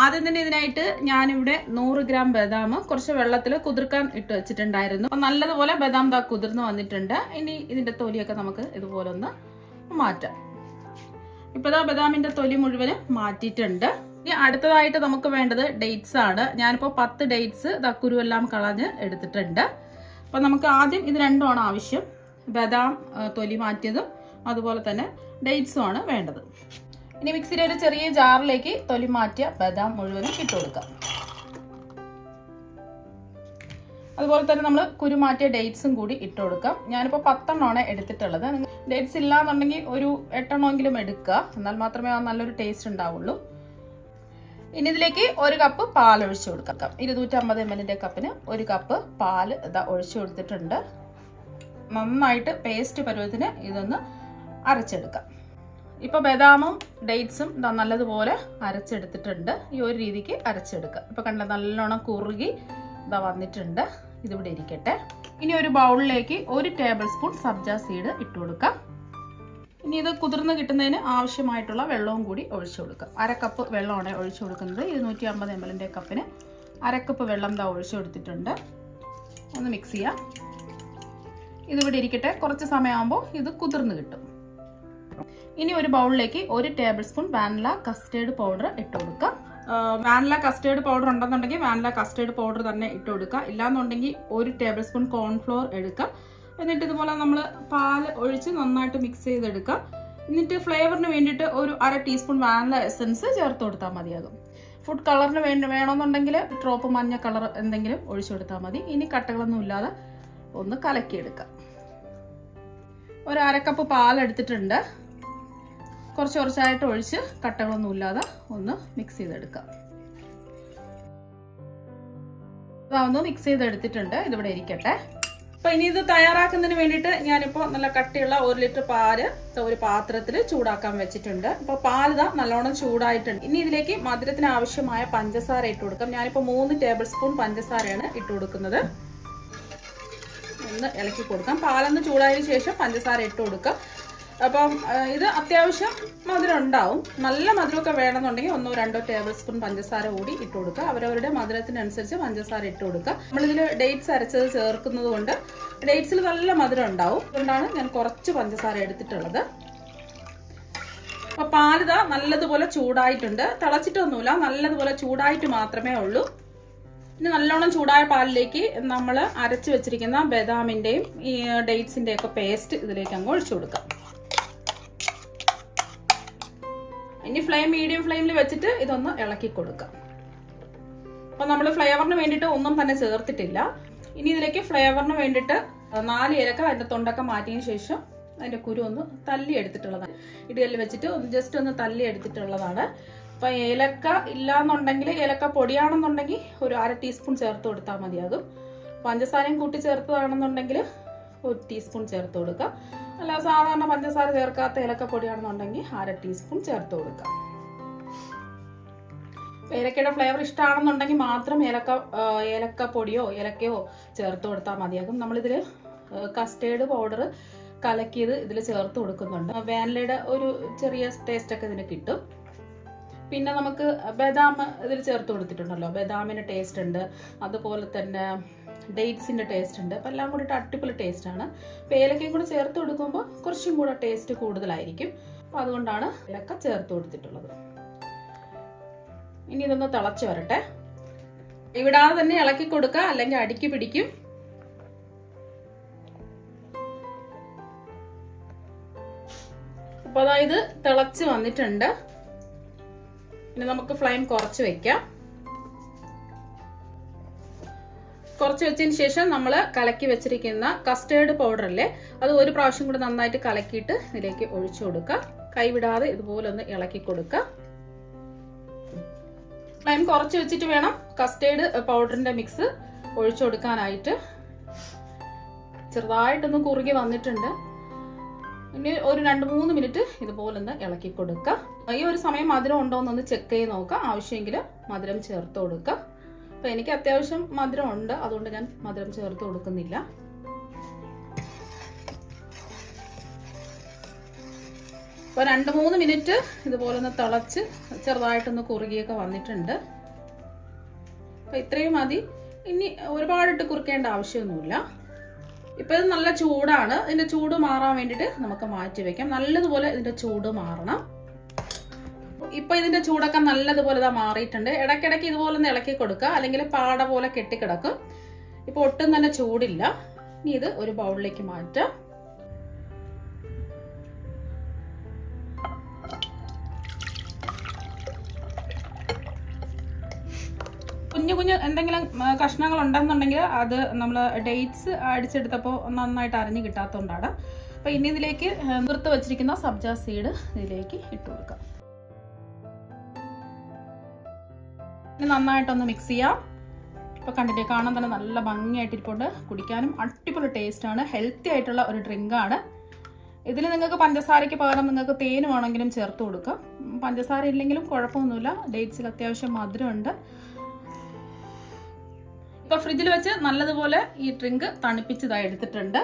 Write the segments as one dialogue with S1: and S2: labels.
S1: ആദ്യം തന്നെ ഇതിനായിട്ട് ഞാനിവിടെ നൂറ് ഗ്രാം ബദാം കുറച്ച് വെള്ളത്തിൽ കുതിർക്കാൻ ഇട്ട് വെച്ചിട്ടുണ്ടായിരുന്നു. അപ്പൊ നല്ലതുപോലെ ബദാം ദാ കുതിർന്ന് വന്നിട്ടുണ്ട്. ഇനി ഇതിന്റെ തൊലിയൊക്കെ നമുക്ക് ഇതുപോലെ ഒന്ന് മാറ്റാം. ഇപ്പൊ ദാ ബദാമിന്റെ തൊലി മുഴുവനും മാറ്റിയിട്ടുണ്ട്. ഇനി അടുത്തതായിട്ട് നമുക്ക് വേണ്ടത് ഡേറ്റ്സ് ആണ്. ഞാനിപ്പോൾ പത്ത് ഡേറ്റ്സ് ദാ കുരുവെല്ലാം കളഞ്ഞ് എടുത്തിട്ടുണ്ട്. അപ്പൊ നമുക്ക് ആദ്യം ഇത് രണ്ടുമാണ് ആവശ്യം. ബദാം തൊലി മാറ്റിയതും അതുപോലെ തന്നെ ഡേറ്റ്സും ആണ് വേണ്ടത്. ഇനി മിക്സിയുടെ ഒരു ചെറിയ ജാറിലേക്ക് തൊലി മാറ്റിയ ബദാം മുഴുവനും ഇട്ടുകൊടുക്കാം അതുപോലെ തന്നെ നമ്മൾ കുരുമാറ്റിയ ഡേറ്റ്സും കൂടി ഇട്ട് കൊടുക്കാം. ഞാനിപ്പോൾ പത്തെണ്ണമാണ് എടുത്തിട്ടുള്ളത്. ഡേറ്റ്സ് ഇല്ലാന്നുണ്ടെങ്കിൽ ഒരു എട്ടെണ്ണമെങ്കിലും എടുക്കുക. എന്നാൽ മാത്രമേ ആ നല്ലൊരു ടേസ്റ്റ് ഉണ്ടാവുള്ളൂ. ഇനി ഇതിലേക്ക് ഒരു കപ്പ് പാൽ ഒഴിച്ചു കൊടുക്കാം. ഇരുന്നൂറ്റമ്പത് എം എല്ലിന്റെ കപ്പിന് ഒരു കപ്പ് പാൽ ഇതാ ഒഴിച്ചു കൊടുത്തിട്ടുണ്ട്. നന്നായിട്ട് പേസ്റ്റ് പരുവത്തിന് ഇതൊന്ന് അരച്ചെടുക്കാം. ഇപ്പോൾ ബദാമും ഡേറ്റ്സും ഇതാ നല്ലതുപോലെ അരച്ചെടുത്തിട്ടുണ്ട്. ഈ ഒരു രീതിക്ക് അരച്ചെടുക്കുക ഇപ്പോൾ കണ്ട നല്ലോണം കുറുകി ഇതാ വന്നിട്ടുണ്ട്. ഇതിവിടെ ഇരിക്കട്ടെ. ഇനി ഒരു ബൗളിലേക്ക് ഒരു ടേബിൾ സ്പൂൺ സബ്ജ സീഡ് ഇട്ട് കൊടുക്കാം. ഇനി ഇത് കുതിർന്ന് കിട്ടുന്നതിന് ആവശ്യമായിട്ടുള്ള വെള്ളവും കൂടി ഒഴിച്ചു കൊടുക്കുക അര കപ്പ് വെള്ളമാണ് ഒഴിച്ചു കൊടുക്കുന്നത്. ഇരുന്നൂറ്റി അമ്പത് എം എല്ലിന്റെ കപ്പിന് അരക്കപ്പ് കപ്പ് വെള്ളം ദാ ഒഴിച്ചു കൊടുത്തിട്ടുണ്ട്. ഒന്ന് മിക്സ് ചെയ്യാം. ഇതിവിടെ ഇരിക്കട്ടെ. കുറച്ച് സമയമാകുമ്പോൾ ഇത് കുതിർന്ന് കിട്ടും. ഇനി ഒരു ബൗളിലേക്ക് ഒരു tablespoon vanilla custard powder ഇട്ട് കൊടുക്കുക. വാനില കസ്റ്റേർഡ് പൗഡർ ഉണ്ടെന്നുണ്ടെങ്കിൽ വാനില കസ്റ്റേർഡ് പൗഡർ തന്നെ ഇട്ട് കൊടുക്കുക. ഇല്ലാന്നുണ്ടെങ്കിൽ ഒരു ടേബിൾ സ്പൂൺ കോൺഫ്ലോർ എടുക്കുക. എന്നിട്ട് ഇതുപോലെ നമ്മൾ പാൽ ഒഴിച്ച് നന്നായിട്ട് മിക്സ് ചെയ്തെടുക്കുക. എന്നിട്ട് ഫ്ലേവറിന് വേണ്ടിയിട്ട് ഒരു അര ടീസ്പൂൺ വാനില എസൻസ് ചേർത്ത് കൊടുത്താൽ മതിയാകും ഫുഡ് കളറിന് വേണ്ടി വേണമെന്നുണ്ടെങ്കിൽ ഡ്രോപ്പ് മഞ്ഞ കളർ എന്തെങ്കിലും ഒഴിച്ചു കൊടുത്താൽ മതി. ഇനി കട്ടകളൊന്നും ഇല്ലാതെ ഒന്ന് കലക്കിയെടുക്കാം ഒരു അരക്കപ്പ് പാൽ എടുത്തിട്ടുണ്ട് കുറച്ച് കുറച്ചായിട്ട് ഒഴിച്ച് കട്ടകളൊന്നും ഇല്ലാതെ ഒന്ന് മിക്സ് ചെയ്തെടുക്കാം. ഒന്ന് മിക്സ് ചെയ്തെടുത്തിട്ടുണ്ട്. ഇതിവിടെ ഇരിക്കട്ടെ. അപ്പൊ ഇനി ഇത് തയ്യാറാക്കുന്നതിന് വേണ്ടിയിട്ട് ഞാനിപ്പോൾ നല്ല കട്ടിയുള്ള ഒരു ലിറ്റർ പാൽ ഒരു പാത്രത്തിൽ ചൂടാക്കാൻ വെച്ചിട്ടുണ്ട്. അപ്പൊ പാൽ ഇതാ നല്ലോണം ചൂടായിട്ടുണ്ട്. ഇനി ഇതിലേക്ക് മധുരത്തിന് ആവശ്യമായ പഞ്ചസാര ഇട്ട് കൊടുക്കാം. ഞാനിപ്പോൾ മൂന്ന് ടേബിൾ സ്പൂൺ പഞ്ചസാരയാണ് ഇട്ട് കൊടുക്കുന്നത്. ഒന്ന് ഇളക്കി കൊടുക്കാം. പാലൊന്ന് ചൂടായതിനു ശേഷം പഞ്ചസാര ഇട്ട് കൊടുക്കാം. അപ്പം ഇത് അത്യാവശ്യം മധുരം ഉണ്ടാവും. നല്ല മധുരമൊക്കെ വേണമെന്നുണ്ടെങ്കിൽ ഒന്നോ രണ്ടോ ടേബിൾ സ്പൂൺ പഞ്ചസാര കൂടി ഇട്ട് കൊടുക്കുക. അവരവരുടെ മധുരത്തിനനുസരിച്ച് പഞ്ചസാര ഇട്ട് കൊടുക്കുക. നമ്മളിതിൽ ഡേറ്റ്സ് അരച്ചത് ചേർക്കുന്നത് കൊണ്ട് ഡേറ്റ്സിൽ നല്ല മധുരം ഉണ്ടാവും. അതുകൊണ്ടാണ് ഞാൻ കുറച്ച് പഞ്ചസാര എടുത്തിട്ടുള്ളത്. അപ്പം പാലിത നല്ലതുപോലെ ചൂടായിട്ടുണ്ട്. തിളച്ചിട്ടൊന്നുമില്ല. നല്ലതുപോലെ ചൂടായിട്ട് മാത്രമേ ഉള്ളൂ. ഇനി നല്ലോണം ചൂടായ പാലിലേക്ക് നമ്മൾ അരച്ച് വെച്ചിരിക്കുന്ന ബദാമിന്റെയും ഈ ഡേറ്റ്സിന്റെയൊക്കെ പേസ്റ്റ് ഇതിലേക്ക് അങ്ങ് ഒഴിച്ചു കൊടുക്കാം. ഇനി ഫ്ലെയിം മീഡിയം ഫ്ലെയിമിൽ വെച്ചിട്ട് ഇതൊന്ന് ഇളക്കി കൊടുക്കാം. അപ്പൊ നമ്മൾ ഫ്ലേവറിന് വേണ്ടിയിട്ട് ഒന്നും തന്നെ ചേർത്തിട്ടില്ല. ഇനി ഇതിലേക്ക് ഫ്ലേവറിന് വേണ്ടിയിട്ട് നാല് ഏലക്ക അതിന്റെ തൊണ്ടൊക്കെ മാറ്റിയതിന് ശേഷം അതിന്റെ കുരു ഒന്ന് തല്ലി എടുത്തിട്ടുള്ളതാണ്. ഇടികല്ലിൽ വെച്ചിട്ട് ഒന്ന് ജസ്റ്റ് ഒന്ന് തല്ലി എടുത്തിട്ടുള്ളതാണ്. അപ്പൊ ഏലക്ക ഇല്ലാന്നുണ്ടെങ്കിൽ ഏലക്ക പൊടിയാണെന്നുണ്ടെങ്കിൽ ഒരു അര ടീസ്പൂൺ ചേർത്ത് കൊടുത്താൽ മതിയാകും. പഞ്ചസാരയും കൂട്ടി ചേർത്തതാണെന്നുണ്ടെങ്കിൽ ഒരു ടീസ്പൂൺ ചേർത്ത് കൊടുക്കുക. അല്ല സാധാരണ പഞ്ചസാര ചേർക്കാത്ത ഇലക്കപ്പൊടിയാണെന്നുണ്ടെങ്കിൽ അര ടീസ്പൂൺ ചേർത്ത് കൊടുക്കുക. ഏലക്കയുടെ ഫ്ലേവർ ഇഷ്ടമാണെന്നുണ്ടെങ്കിൽ മാത്രം ഏലക്ക ഏലക്കപ്പൊടിയോ ഏലക്ക ഏലക്കയോ ചേർത്ത് കൊടുത്താൽ മതിയാകും. നമ്മളിതിൽ കസ്റ്റേർഡ് പൗഡർ കലക്കിയത് ഇതിൽ ചേർത്ത് കൊടുക്കുന്നുണ്ട്. വാനിലയുടെ ഒരു ചെറിയ ടേസ്റ്റ് ഒക്കെ ഇതിന് കിട്ടും. പിന്നെ നമുക്ക് ബദാം ഇതിൽ ചേർത്ത് കൊടുത്തിട്ടുണ്ടല്ലോ. ബദാമിന് ടേസ്റ്റ് ഉണ്ട്. അതുപോലെ തന്നെ ഡേറ്റ്സിന്റെ ടേസ്റ്റ് ഉണ്ട്. അപ്പോൾ എല്ലാം കൂടിയിട്ട് അടിപൊളി ആണ്. അപ്പോൾ ഏലക്കയും കൂടി ചേർത്ത് കൊടുക്കുമ്പോൾ കുറച്ചും കൂടെ ടേസ്റ്റ് കൂടുതലായിരിക്കും. അപ്പോൾ അതുകൊണ്ടാണ് ഏലക്ക ചേർത്ത് കൊടുത്തിട്ടുള്ളത്. ഇനി ഇതൊന്ന് തിളച്ച് വരട്ടെ. ഇവിടാതെ തന്നെ ഇളക്കി കൊടുക്കുക അല്ലെങ്കിൽ അടുക്കി പിടിക്കും. അപ്പോൾ അതായത് തിളച്ച് വന്നിട്ടുണ്ട്. ഇനി നമുക്ക് ഫ്ലെയിം കുറച്ച് വെക്കാം. കുറച്ച് വെച്ചതിന് ശേഷം നമ്മൾ കലക്കി വെച്ചിരിക്കുന്ന കസ്റ്റേർഡ് പൗഡർ അല്ലേ അത് ഒരു പ്രാവശ്യം കൂടി നന്നായിട്ട് കലക്കിയിട്ട് ഇതിലേക്ക് ഒഴിച്ചു കൊടുക്കുക. കൈവിടാതെ ഇതുപോലെ ഒന്ന് ഇളക്കി കൊടുക്കുക. ഫ്ലെയിം കുറച്ച് വെച്ചിട്ട് വേണം കസ്റ്റേർഡ് പൗഡറിന്റെ മിക്സ് ഒഴിച്ചു കൊടുക്കാനായിട്ട്. ചെറുതായിട്ടൊന്ന് കുറുകി വന്നിട്ടുണ്ട്. ഇനി ഒരു രണ്ട് മൂന്ന് മിനിറ്റ് ഇതുപോലെ ഒന്ന് ഇളക്കി കൊടുക്കുക. ഈ ഒരു സമയം മധുരം ഉണ്ടോ എന്നൊന്ന് ചെക്ക് ചെയ്ത് നോക്കുക. ആവശ്യമെങ്കിൽ മധുരം ചേർത്ത് കൊടുക്കുക. അപ്പം എനിക്ക് അത്യാവശ്യം മധുരം ഉണ്ട് അതുകൊണ്ട് ഞാൻ മധുരം ചേർത്ത് കൊടുക്കുന്നില്ല. അപ്പോൾ രണ്ട് മൂന്ന് മിനിറ്റ് ഇതുപോലെ ഒന്ന് തിളച്ച് ചെറുതായിട്ടൊന്ന് കുറുകിയൊക്കെ വന്നിട്ടുണ്ട്. അപ്പോൾ ഇത്രയും മതി. ഇനി ഒരുപാടിട്ട് കുറുക്കേണ്ട ആവശ്യമൊന്നുമില്ല. ഇപ്പൊ ഇത് നല്ല ചൂടാണ്. ഇതിന്റെ ചൂട് മാറാൻ വേണ്ടിയിട്ട് നമുക്ക് മാറ്റി വെക്കാം. നല്ലതുപോലെ ഇതിന്റെ ചൂട് മാറണം. ഇപ്പൊ ഇതിന്റെ ചൂടൊക്കെ നല്ലതുപോലെ ഇതാ മാറിയിട്ടുണ്ട്. ഇടയ്ക്കിടയ്ക്ക് ഇതുപോലെ ഒന്ന് ഇളക്കി കൊടുക്കുക. അല്ലെങ്കിൽ പാട പോലെ കെട്ടിക്കിടക്കും ഇപ്പൊ ഒട്ടും തന്നെ ചൂടില്ല. ഇനി ഇത് ഒരു ബൗളിലേക്ക് മാറ്റാം. കുഞ്ഞു കുഞ്ഞു എന്തെങ്കിലും കഷ്ണങ്ങൾ ഉണ്ടെന്നുണ്ടെങ്കിൽ അത് നമ്മൾ ഡേറ്റ്സ് അടിച്ചെടുത്തപ്പോൾ നന്നായിട്ട് അറിഞ്ഞ് കിട്ടാത്തതുകൊണ്ടാണ് അപ്പോൾ ഇനി ഇതിലേക്ക് നിർത്ത് വെച്ചിരിക്കുന്ന സബ്ജ സീഡ് ഇതിലേക്ക് ഇട്ട് കൊടുക്കാം. ഇനി നന്നായിട്ടൊന്ന് മിക്സ് ചെയ്യാം. ഇപ്പോൾ കണ്ടില്ലേ കാണാൻ തന്നെ നല്ല ഭംഗിയായിട്ട് ഇരിപ്പുണ്ട്. കുടിക്കാനും അടിപൊളി ടേസ്റ്റാണ് ഹെൽത്തി ആയിട്ടുള്ള ഒരു ഡ്രിങ്കാണ് ഇതിൽ നിങ്ങൾക്ക് പഞ്ചസാരയ്ക്ക് പകരം നിങ്ങൾക്ക് തേൻ വേണമെങ്കിലും ചേർത്ത് കൊടുക്കാം. പഞ്ചസാര ഇല്ലെങ്കിലും കുഴപ്പമൊന്നുമില്ല. ഡേറ്റ്സിൽ അത്യാവശ്യം മധുരമുണ്ട്. ഇപ്പൊ ഫ്രിഡ്ജിൽ വെച്ച് നല്ലതുപോലെ ഈ ഡ്രിങ്ക് തണുപ്പിച്ചതായി എടുത്തിട്ടുണ്ട്.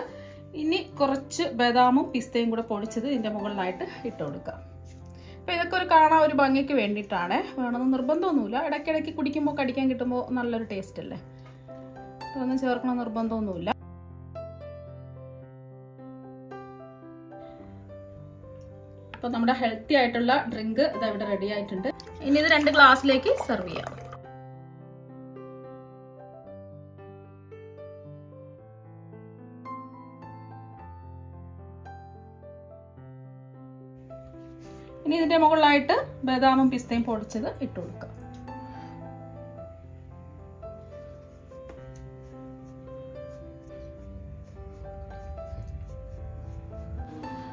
S1: ഇനി കുറച്ച് ബദാമും പിസ്തയും കൂടെ പൊടിച്ചത് ഇതിന്റെ മുകളിലായിട്ട് ഇട്ട് കൊടുക്കാം. അപ്പൊ ഇതൊക്കെ ഒരു കാണാൻ ഒരു ഭംഗിക്ക് വേണ്ടിയിട്ടാണ്. വേണമെന്ന് നിർബന്ധമൊന്നുമില്ല. ഇടയ്ക്കിടയ്ക്ക് കുടിക്കുമ്പോൾ കടിക്കാൻ കിട്ടുമ്പോൾ നല്ലൊരു ടേസ്റ്റ് അല്ലേ? അതൊന്നും ചേർക്കണം നിർബന്ധമൊന്നുമില്ല. അപ്പോൾ നമ്മുടെ ഹെൽത്തി ആയിട്ടുള്ള ഡ്രിങ്ക് ഇത് ഇവിടെ റെഡി ആയിട്ടുണ്ട്. ഇനി ഇത് രണ്ട് ഗ്ലാസ്സിലേക്ക് സെർവ് ചെയ്യാം. ഇനി ഇതിന്റെ മുകളിലായിട്ട് ബദാമും പിസ്തയും പൊടിച്ചത് ഇട്ട് കൊടുക്കുക.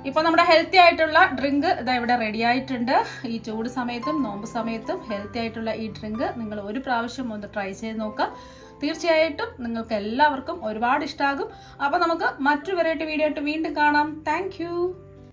S1: ഇപ്പൊ നമ്മുടെ ഹെൽത്തി ആയിട്ടുള്ള ഡ്രിങ്ക് ഇതാ ഇവിടെ റെഡി ആയിട്ടുണ്ട്. ഈ ചൂട് സമയത്തും നോമ്പ് സമയത്തും ഹെൽത്തി ആയിട്ടുള്ള ഈ ഡ്രിങ്ക് നിങ്ങൾ ഒരു പ്രാവശ്യം ഒന്ന് ട്രൈ ചെയ്ത് നോക്കുക. തീർച്ചയായിട്ടും നിങ്ങൾക്ക് എല്ലാവർക്കും ഒരുപാട് ഇഷ്ടമാകും അപ്പോൾ നമുക്ക് മറ്റൊരു വെറൈറ്റി വീഡിയോ ആയിട്ട് വീണ്ടും കാണാം. താങ്ക്